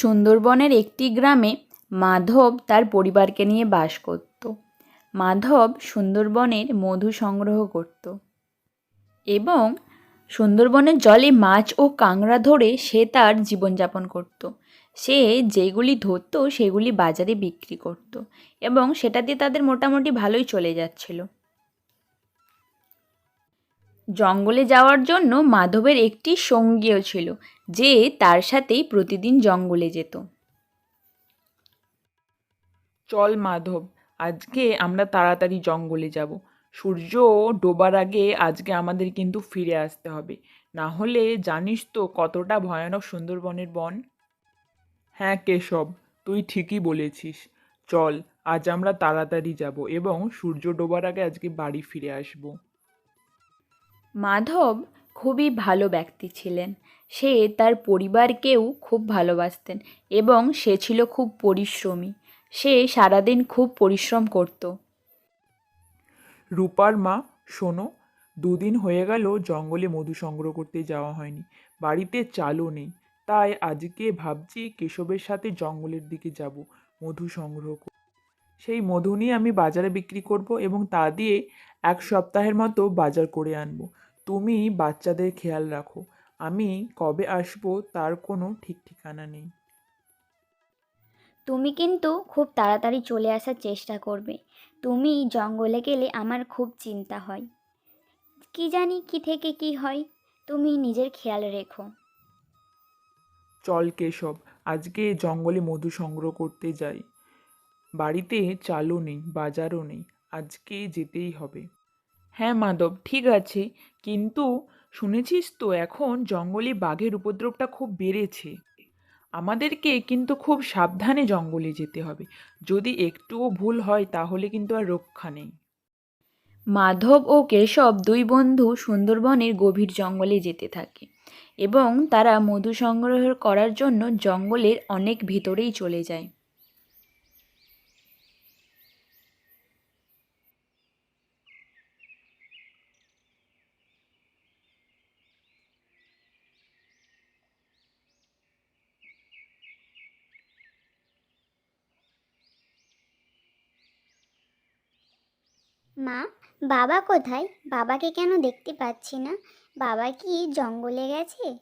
সুন্দরবনের একটি গ্রামে মাধব তার পরিবারকে নিয়ে বাস করত। মাধব সুন্দরবনের মধু সংগ্রহ করত এবং সুন্দরবনের জলে মাছ ও কাঁকড়া ধরে সে তার জীবনযাপন করত। সে যেগুলি ধরতো, সেগুলি বাজারে বিক্রি করত এবং সেটা দিয়ে তাদের মোটামুটি ভালোই চলে যাচ্ছিল। জঙ্গলে যাওয়ার জন্য মাধবের একটি সঙ্গীও ছিল যে তার সাথেই প্রতিদিন জঙ্গলে যেত। চল মাধব আজকে আমরা তাড়াতাড়ি জঙ্গলে যাব। সূর্য ডোবার আগে আজকে আমাদের কিন্তু ফিরে আসতে হবে। না হলে জানিস তো কতটা ভয়ানক সুন্দরবনের বন। হ্যাঁ কেশব তুই ঠিকই বলেছিস। চল আজ আমরা তাড়াতাড়ি যাব এবং সূর্য ডোবার আগে আজকে বাড়ি ফিরে আসব। মাধব খুবই ভালো ব্যক্তি ছিলেন। সে তার পরিবারকেও খুব ভালোবাসতেন এবং সে ছিল খুব পরিশ্রমী। সে সারাদিন খুব পরিশ্রম করত। রূপার মা, শোনো, দুদিন হয়ে গেল জঙ্গলে মধু সংগ্রহ করতে যাওয়া হয়নি। বাড়িতে চালও নেই। তাই আজকে ভাবছি কেশবের সাথে জঙ্গলের দিকে যাব, মধু সংগ্রহ সেই মধু নিয়ে আমি বাজারে বিক্রি করব এবং তা দিয়ে এক সপ্তাহের মতো বাজার করে আনব। তুমি বাচ্চাদের খেয়াল রাখো। আমি কবে আসব তার কোনো ঠিক ঠিকানা নেই। তুমি কিন্তু খুব তাড়াতাড়ি চলে আসার চেষ্টা করবে। তুমি জঙ্গলে গেলে আমার খুব চিন্তা হয়। কি জানি কি থেকে কি হয় তুমি নিজের খেয়াল রেখো। চল কেশব আজকে জঙ্গলে মধু সংগ্রহ করতে যাই। বাড়িতে চালও নেই বাজারও নেই আজকে যেতেই হবে। হ্যাঁ মাধব, ঠিক আছে। কিন্তু শুনেছিস তো এখন জঙ্গলে বাঘের উপদ্রবটা খুব বেড়েছে। আমাদেরকে কিন্তু খুব সাবধানে জঙ্গলে যেতে হবে। যদি একটুও ভুল হয় তাহলে কিন্তু আর রক্ষা নেই। মাধব ও কেশব দুই বন্ধু সুন্দরবনের গভীর জঙ্গলে যেতে থাকে এবং তারা মধু সংগ্রহ করার জন্য জঙ্গলের অনেক ভিতরেই চলে যায়। মা, বাবা কোথায়? বাবাকে কেন দেখতে পাচ্ছি না? বাবা কি জঙ্গলে গেছে?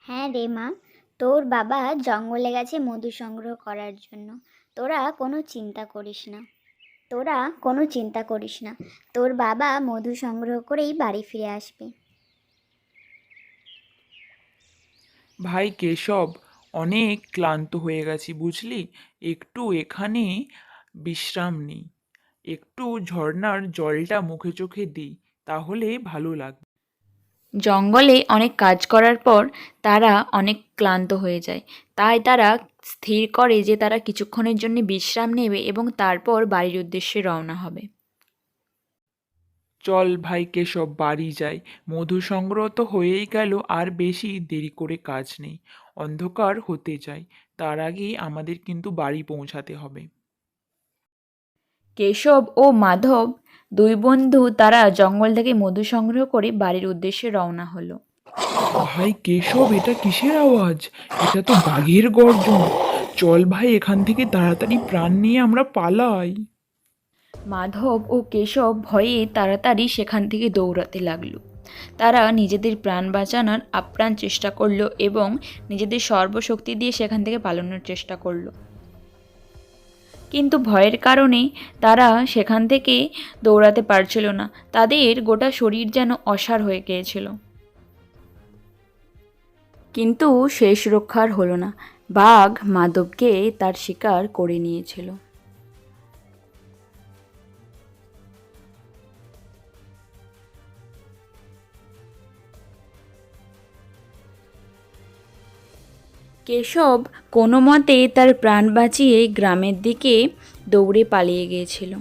হ্যাঁ রে মা, তোর বাবা জঙ্গলে গেছে মধু সংগ্রহ করার জন্য। তোরা কোনো চিন্তা করিস না। তোরা কোনো চিন্তা করিস না। তোর বাবা মধু সংগ্রহ করেই বাড়ি ফিরে আসবে। ভাই কেশব, অনেক ক্লান্ত হয়ে গেছি, বুঝলি? একটু এখানে বিশ্রাম নিই একটু ঝর্ণার জলটা মুখে চোখে দিই তাহলে ভালো লাগবে। জঙ্গলে অনেক কাজ করার পর তারা অনেক ক্লান্ত হয়ে যায়। তাই তারা স্থির করে যে তারা কিছুক্ষণের জন্য বিশ্রাম নেবে এবং তারপর বাড়ির উদ্দেশ্যে রওনা হবে। চল ভাই কেশব বাড়ি যাই। মধু সংগ্রহ তো হয়েই গেল আর বেশি দেরি করে কাজ নেই। অন্ধকার হতে যায় তার আগেই আমাদের কিন্তু বাড়ি পৌঁছাতে হবে। কেশব ও মাধব দুই বন্ধু তারা জঙ্গল থেকে মধু সংগ্রহ করে বাড়ির উদ্দেশ্যে রওনা হলো। ভাই কেশব এটা কিসের আওয়াজ? এটা তো বাঘের গর্জন। চল ভাই এখান থেকে তাড়াতাড়ি প্রাণ নিয়ে আমরা পালাই। মাধব ও কেশব ভয়ে তাড়াতাড়ি সেখান থেকে দৌড়াতে লাগল। তারা নিজেদের প্রাণ বাঁচানোর আপ্রাণ চেষ্টা করল এবং নিজেদের সর্বশক্তি দিয়ে সেখান থেকে পালানোর চেষ্টা করল। কিন্তু ভয়ের কারণে তারা সেখান থেকে দৌড়াতে পারছিল না। তাদের গোটা শরীর যেন অসার হয়ে গিয়েছিল। কিন্তু শেষ রক্ষার হলো না। বাঘ মাধবকে তার শিকার করে নিয়েছিল। কেশব কোনো মতে তার প্রাণ বাঁচিয়ে গ্রামের দিকে দৌড়ে পালিয়ে গিয়েছিল।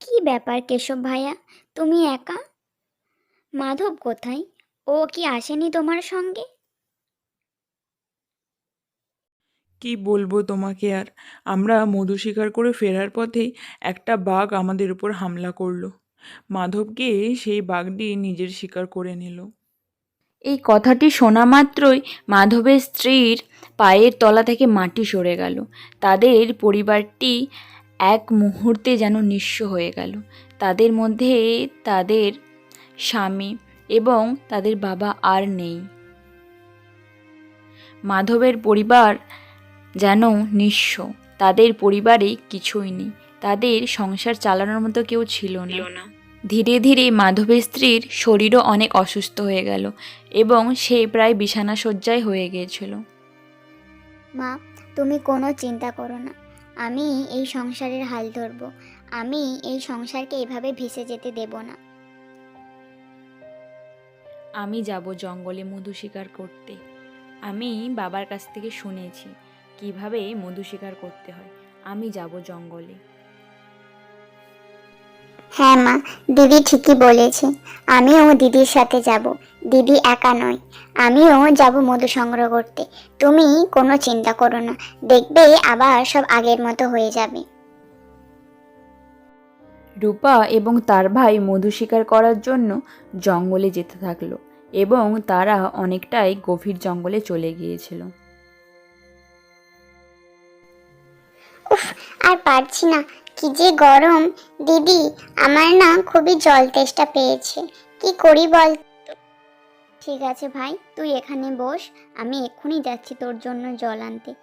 কি ব্যাপার কেশব ভাইয়া? তুমি একা? মাধব কোথায়? ও কি আসেনি তোমার সঙ্গে? কি বলব তোমাকে আর? আমরা মধু শিকার করে ফেরার পথেই একটা বাঘ আমাদের উপর হামলা করল। মাধবকে সেই বাঘটি নিজের শিকার করে নিল। এই কথাটি শোনা মাত্রই মাধবের স্ত্রীর পায়ের তলা থেকে মাটি সরে গেল। তাদের পরিবারটি এক মুহূর্তে যেন নিঃস্ব হয়ে গেল। তাদের মধ্যে তাদের স্বামী এবং তাদের বাবা আর নেই। মাধবের পরিবার যেন নিঃস্ব। তাদের পরিবারে কিছুই নেই। তাদের সংসার চালানোর মতো কেউ ছিল না। ধীরে ধীরে মাধবের স্ত্রীর শরীরও অনেক অসুস্থ হয়ে গেল এবং সে প্রায় বিছানা শয্যায় হয়ে গিয়েছিল। মা তুমি কোনো চিন্তা করো না। আমি এই সংসারের হাল ধরবো। আমি এই সংসারকে এভাবে ভেসে যেতে দেব না। আমি যাব জঙ্গলে মধু শিকার করতে। আমি বাবার কাছ থেকে শুনেছি কীভাবে মধু শিকার করতে হয়। আমি যাব জঙ্গলে। হ্যাঁ মা দিদি ঠিকই বলেছে। আমিও দিদির সাথে যাব। দিদি একা নয়। আমিও যাব মধু সংগ্রহ করতে। তুমি কোনো চিন্তা করো না। দেখবে আবার সব আগের মতো হয়ে যাবে। রূপা এবং তার ভাই মধু শিকার করার জন্য জঙ্গলে যেতে থাকল এবং তারা অনেকটাই গভীর জঙ্গলে চলে গিয়েছিল। আর পারছি না। কি যে গরম। দিদি, আমার না খুবই জল তেষ্টা পেয়েছে। কি করি বল? ঠিক আছে ভাই, তুই এখানে বস, আমি এক্ষুনি যাচ্ছি তোর জন্য জল আনতে।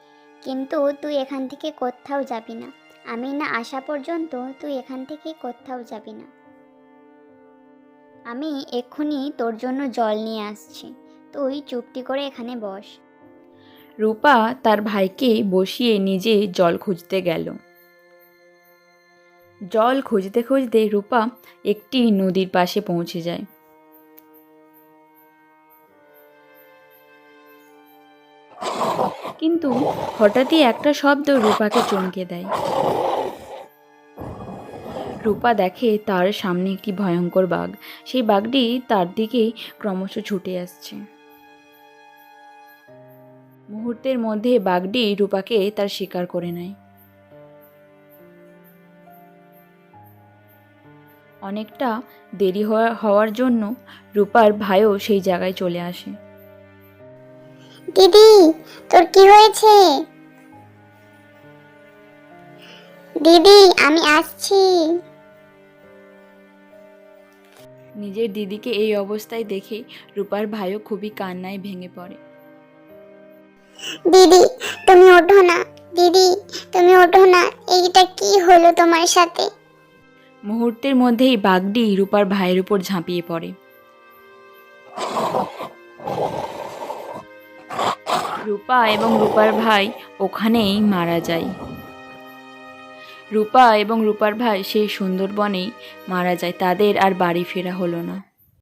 কিন্তু তুই এখান থেকে কোথাও যাবি না। আমি না আসা পর্যন্ত তুই এখান থেকে কোথাও যাবি না। আমি এক্ষুনি তোর জন্য জল নিয়ে আসছি। তুই চুপটি করে এখানে বস। রূপা তার ভাইকে বসিয়ে নিজে জল খুঁজতে গেল। জল খুঁজতে খুঁজতে রূপা একটি নদীর পাশে পৌঁছে যায়। কিন্তু হঠাৎই একটা শব্দ রূপাকে চমকে দেয়। রূপা দেখে তার সামনে একটি ভয়ঙ্কর বাঘ। সেই বাঘটি তার দিকে ক্রমশ ছুটে আসছে। মুহূর্তের মধ্যে বাঘটি রূপাকে তার শিকার করে নেয়। অনেকটা দেরি হওয়া- হওয়ার জন্য রূপার ভাইও সেই জায়গায় চলে আসে। দিদি তোর কি হয়েছে? দিদি আমি আসছি। নিজের দিদিকে এই অবস্থায় দেখে রূপার ভাইও খুবই কান্নায় ভেঙে পড়ে। দিদি তুমি ওঠো না। দিদি তুমি ওঠো না। এইটা কি হলো তোমার সাথে? মুহূর্তের মধ্যেই বাঘটি রূপার ভাইয়ের উপর ঝাঁপিয়ে পড়ে। রূপা এবং রূপার ভাই ওখানেই মারা যায়। রূপা এবং রূপার ভাই সেই সুন্দরবনেই মারা যায়। তাদের আর বাড়ি ফেরা হলো না।